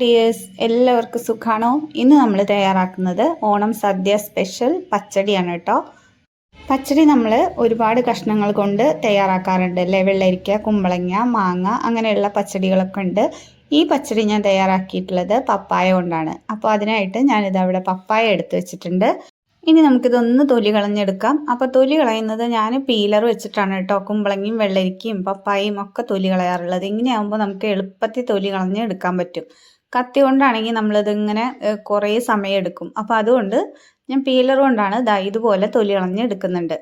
Dears എല്ലാവർക്കും സുഖാണോ? ഇന്ന് നമ്മൾ തയ്യാറാക്കുന്നത് ഓണം സദ്യ സ്പെഷ്യൽ പച്ചടിയാണ് കേട്ടോ. പച്ചടി നമ്മൾ ഒരുപാട് കഷ്ണങ്ങൾ കൊണ്ട് തയ്യാറാക്കാറുണ്ട് അല്ലേ? വെള്ളരിക്ക കുമ്പളങ്ങ മാങ്ങ അങ്ങനെയുള്ള പച്ചടികളൊക്കെ ഉണ്ട്. ഈ പച്ചടി ഞാൻ തയ്യാറാക്കിയിട്ടുള്ളത് പപ്പായ കൊണ്ടാണ്. അപ്പോൾ അതിനായിട്ട് ഞാനിത് അവിടെ പപ്പായ എടുത്തു വെച്ചിട്ടുണ്ട്. ഇനി നമുക്കിതൊന്ന് തൊലി കളഞ്ഞെടുക്കാം. അപ്പോൾ തൊലി കളയുന്നത് ഞാൻ പീലർ വെച്ചിട്ടാണ് കേട്ടോ. കുമ്പളങ്ങയും വെള്ളരിക്കയും പപ്പായയും ഒക്കെ തൊലി കളയാറുള്ളത്. ഇങ്ങനെയാകുമ്പോൾ നമുക്ക് എളുപ്പത്തിൽ തൊലി കളഞ്ഞെടുക്കാൻ പറ്റും. കത്തി കൊണ്ടാണെങ്കിൽ നമ്മളിതിങ്ങനെ കുറേ സമയം എടുക്കും അപ്പോൾ അതുകൊണ്ട് ഞാൻ പീലർ കൊണ്ടാണ് ദാ ഇതുപോലെ തൊലി കളഞ്ഞ് എടുക്കുന്നുണ്ട്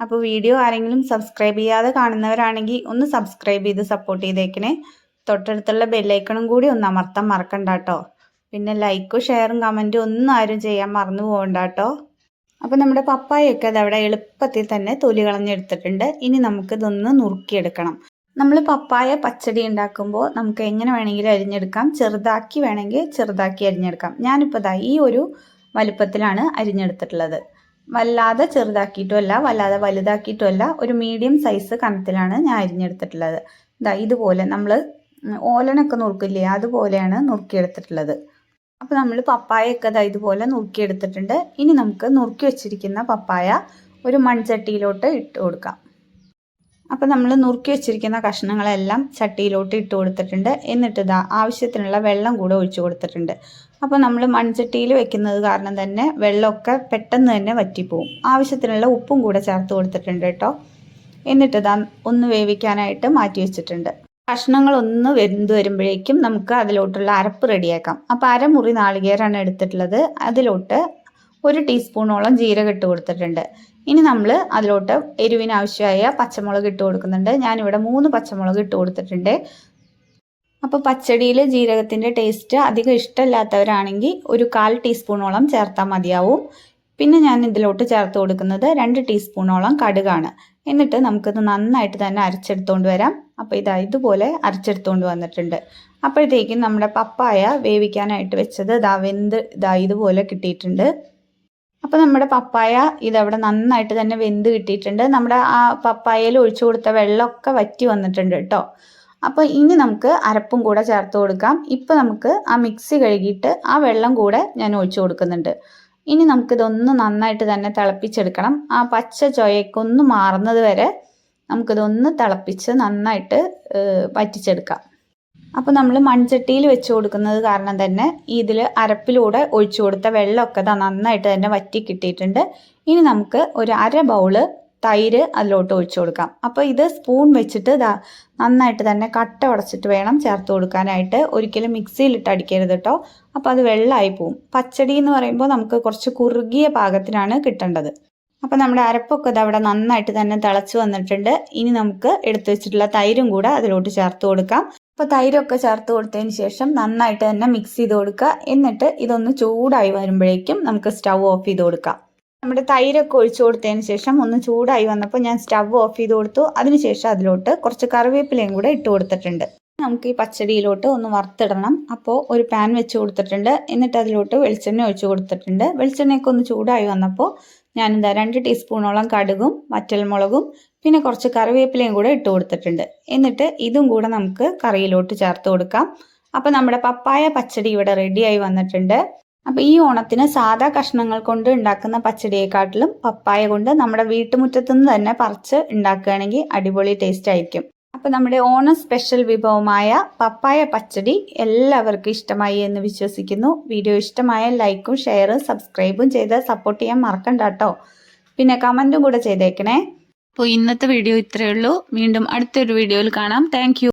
അപ്പോൾ വീഡിയോ ആരെങ്കിലും സബ്സ്ക്രൈബ് ചെയ്യാതെ കാണുന്നവരാണെങ്കിൽ ഒന്ന് സബ്സ്ക്രൈബ് ചെയ്ത് സപ്പോർട്ട് ചെയ്തേക്കണേ. തൊട്ടടുത്തുള്ള ബെല്ലൈക്കണും കൂടി ഒന്ന് അമർത്താൻ മറക്കണ്ട കേട്ടോ പിന്നെ ലൈക്കും ഷെയറും കമന്റും ഒന്നും ആരും ചെയ്യാൻ മറന്നു പോകണ്ട കേട്ടോ അപ്പോൾ നമ്മുടെ പപ്പായൊക്കെ അതവിടെ എളുപ്പത്തിൽ തന്നെ തൊലി കളഞ്ഞെടുത്തിട്ടുണ്ട്. ഇനി നമുക്കിതൊന്ന് നുറുക്കിയെടുക്കണം. നമ്മൾ പപ്പായ പച്ചടി ഉണ്ടാക്കുമ്പോൾ നമുക്ക് എങ്ങനെ വേണമെങ്കിലും അരിഞ്ഞെടുക്കാം. ചെറുതാക്കി വേണമെങ്കിൽ ചെറുതാക്കി അരിഞ്ഞെടുക്കാം. ഞാനിപ്പോൾ ദാ ഈ ഒരു വലുപ്പത്തിലാണ് അരിഞ്ഞെടുത്തിട്ടുള്ളത്. വല്ലാതെ ചെറുതാക്കിയിട്ടുമല്ല വല്ലാതെ വലുതാക്കിയിട്ടുമല്ല ഒരു മീഡിയം സൈസ് കനത്തിലാണ് ഞാൻ അരിഞ്ഞെടുത്തിട്ടുള്ളത്. ഇതാ ഇതുപോലെ നമ്മൾ ഓലനൊക്കെ നുറുക്കില്ലേ അതുപോലെയാണ് നുറുക്കിയെടുത്തിട്ടുള്ളത്. അപ്പോൾ നമ്മൾ പപ്പായയൊക്കെ ഇതാ ഇതുപോലെ നുറുക്കിയെടുത്തിട്ടുണ്ട്. ഇനി നമുക്ക് നുറുക്കി വെച്ചിരിക്കുന്ന പപ്പായ ഒരു മൺചട്ടിയിലോട്ട് ഇട്ട് കൊടുക്കാം. അപ്പോൾ നമ്മൾ നുറുക്കി വെച്ചിരിക്കുന്ന കഷ്ണങ്ങളെല്ലാം ചട്ടിയിലോട്ട് ഇട്ട് കൊടുത്തിട്ടുണ്ട്. എന്നിട്ട് ഇതാ ആവശ്യത്തിനുള്ള വെള്ളം കൂടെ ഒഴിച്ചു കൊടുത്തിട്ടുണ്ട്. അപ്പോൾ നമ്മൾ മൺചട്ടിയിൽ വെക്കുന്നത് കാരണം തന്നെ വെള്ളമൊക്കെ പെട്ടെന്ന് തന്നെ വറ്റിപ്പോവും. ആവശ്യത്തിനുള്ള ഉപ്പും കൂടെ ചേർത്ത് കൊടുത്തിട്ടുണ്ട് കേട്ടോ. എന്നിട്ട് ഇതാ ഒന്ന് വേവിക്കാനായിട്ട് മാറ്റി വെച്ചിട്ടുണ്ട്. കഷ്ണങ്ങളൊന്ന് വെന്ത് വരുമ്പോഴേക്കും നമുക്ക് അതിലോട്ടുള്ള അരപ്പ് റെഡിയാക്കാം. അപ്പോൾ അരമുറി നാളികേരാണ് എടുത്തിട്ടുള്ളത്. അതിലോട്ട് ഒരു ടീസ്പൂണോളം ജീരകം ഇട്ട് കൊടുത്തിട്ടുണ്ട്. ഇനി നമ്മൾ അതിലോട്ട് എരിവിന് ആവശ്യമായ പച്ചമുളക് ഇട്ട് കൊടുക്കുന്നുണ്ട്. ഞാനിവിടെ മൂന്ന് പച്ചമുളക് ഇട്ട് കൊടുത്തിട്ടുണ്ട്. അപ്പോൾ പച്ചടിയിൽ ജീരകത്തിന്റെ ടേസ്റ്റ് അധികം ഇഷ്ടമില്ലാത്തവരാണെങ്കിൽ ഒരു കാൽ ടീസ്പൂണോളം ചേർത്താൽ മതിയാവും. പിന്നെ ഞാൻ ഇതിലോട്ട് ചേർത്ത് കൊടുക്കുന്നത് രണ്ട് ടീസ്പൂണോളം കടുകാണ്. എന്നിട്ട് നമുക്കിത് നന്നായിട്ട് തന്നെ അരച്ചെടുത്തുകൊണ്ട് വരാം. അപ്പോൾ ഇതാ ഇതുപോലെ അരച്ചെടുത്തുകൊണ്ട് വന്നിട്ടുണ്ട്. അപ്പോഴത്തേക്കും നമ്മുടെ പപ്പായ വേവിക്കാനായിട്ട് വെച്ചത് ഇതാ വെന്ത് ഇതാ ഇതുപോലെ കിട്ടിയിട്ടുണ്ട്. അപ്പോൾ നമ്മുടെ പപ്പായ ഇതവിടെ നന്നായിട്ട് തന്നെ വെന്ത് കിട്ടിയിട്ടുണ്ട്. നമ്മുടെ ആ പപ്പായയിൽ ഒഴിച്ചു കൊടുത്ത വെള്ളമൊക്കെ വറ്റി വന്നിട്ടുണ്ട് കേട്ടോ. അപ്പോൾ ഇനി നമുക്ക് അരപ്പും കൂടെ ചേർത്ത് കൊടുക്കാം. ഇപ്പൊ നമുക്ക് ആ മിക്സി കഴുകിയിട്ട് ആ വെള്ളം കൂടെ ഞാൻ ഒഴിച്ചു കൊടുക്കുന്നുണ്ട്. ഇനി നമുക്കിതൊന്ന് നന്നായിട്ട് തന്നെ തിളപ്പിച്ചെടുക്കണം. ആ പച്ച ചൊയക്കൊന്ന് മാറുന്നത് വരെ നമുക്കിതൊന്ന് തിളപ്പിച്ച് നന്നായിട്ട് വറ്റിച്ചെടുക്കാം. അപ്പോൾ നമ്മൾ മൺചട്ടിയിൽ വെച്ച് കൊടുക്കുന്നത് കാരണം തന്നെ ഇതിൽ അരപ്പിലൂടെ ഒഴിച്ചു കൊടുത്ത വെള്ളമൊക്കെ നന്നായിട്ട് തന്നെ വറ്റി കിട്ടിയിട്ടുണ്ട്. ഇനി നമുക്ക് ഒരു അര ബൗൾ തൈര് അതിലോട്ട് ഒഴിച്ചു കൊടുക്കാം. അപ്പോൾ ഇത് സ്പൂൺ വെച്ചിട്ട് നന്നായിട്ട് തന്നെ കട്ട ഉടച്ചിട്ട് വേണം ചേർത്ത് കൊടുക്കാനായിട്ട്. ഒരിക്കലും മിക്സിയിലിട്ട് അടിക്കരുത് കേട്ടോ. അപ്പോൾ അത് വെള്ളമായി പോവും. പച്ചടി എന്ന് പറയുമ്പോൾ നമുക്ക് കുറച്ച് കുറുകിയ പാകത്തിനാണ് കിട്ടേണ്ടത്. അപ്പോൾ നമ്മുടെ അരപ്പൊക്കെ ഇത് അവിടെ നന്നായിട്ട് തന്നെ തിളച്ച് വന്നിട്ടുണ്ട്. ഇനി നമുക്ക് എടുത്തു വെച്ചിട്ടുള്ള തൈരും കൂടെ അതിലോട്ട് ചേർത്ത് കൊടുക്കാം. അപ്പോൾ തൈരൊക്കെ ചേർത്ത് കൊടുത്തതിന് ശേഷം നന്നായിട്ട് തന്നെ മിക്സ് ചെയ്ത് കൊടുക്കുക. എന്നിട്ട് ഇതൊന്ന് ചൂടായി വരുമ്പോഴേക്കും നമുക്ക് സ്റ്റവ് ഓഫ് ചെയ്ത് കൊടുക്കാം. നമ്മുടെ തൈരൊക്കെ ഒഴിച്ചു കൊടുത്തതിന് ശേഷം ഒന്ന് ചൂടായി വന്നപ്പോൾ ഞാൻ സ്റ്റവ് ഓഫ് ചെയ്ത് കൊടുത്തു. അതിനുശേഷം അതിലോട്ട് കുറച്ച് കറിവേപ്പിലയും കൂടെ ഇട്ട് കൊടുത്തിട്ടുണ്ട്. നമുക്ക് ഈ പച്ചടിയിലോട്ട് ഒന്ന് വറുത്തിടണം. അപ്പോൾ ഒരു പാൻ വെച്ച് കൊടുത്തിട്ടുണ്ട്. എന്നിട്ട് അതിലോട്ട് വെളിച്ചെണ്ണ ഒഴിച്ചു കൊടുത്തിട്ടുണ്ട്. വെളിച്ചെണ്ണയൊക്കെ ഒന്ന് ചൂടായി വന്നപ്പോൾ ഞാനെന്താ രണ്ട് ടീസ്പൂണോളം കടുകും വറ്റൽമുളകും പിന്നെ കുറച്ച് കറിവേപ്പിലയും കൂടെ ഇട്ട് കൊടുത്തിട്ടുണ്ട്. എന്നിട്ട് ഇതും കൂടെ നമുക്ക് കറിയിലോട്ട് ചേർത്ത് കൊടുക്കാം. അപ്പോൾ നമ്മുടെ പപ്പായ പച്ചടി ഇവിടെ റെഡിയായി വന്നിട്ടുണ്ട്. അപ്പോൾ ഈ ഓണത്തിന് സാധാ കഷ്ണങ്ങൾ കൊണ്ട് ഉണ്ടാക്കുന്ന പച്ചടിയെക്കാട്ടിലും പപ്പായ കൊണ്ട് നമ്മുടെ വീട്ടുമുറ്റത്തു നിന്ന് തന്നെ പറിച്ച് ഉണ്ടാക്കുകയാണെങ്കിൽ അടിപൊളി ടേസ്റ്റ് ആയിരിക്കും. അപ്പോൾ നമ്മുടെ ഓണം സ്പെഷ്യൽ വിഭവമായ പപ്പായ പച്ചടി എല്ലാവർക്കും ഇഷ്ടമായി എന്ന് വിശ്വസിക്കുന്നു. വീഡിയോ ഇഷ്ടമായ ലൈക്കും ഷെയറും സബ്സ്ക്രൈബും ചെയ്ത് സപ്പോർട്ട് ചെയ്യാൻ മറക്കണ്ട കേട്ടോ. പിന്നെ കമന്റും കൂടെ ചെയ്തേക്കണേ. അപ്പോൾ ഇന്നത്തെ വീഡിയോ ഇത്രയേ ഉള്ളൂ. വീണ്ടും അടുത്തൊരു വീഡിയോയിൽ കാണാം. താങ്ക്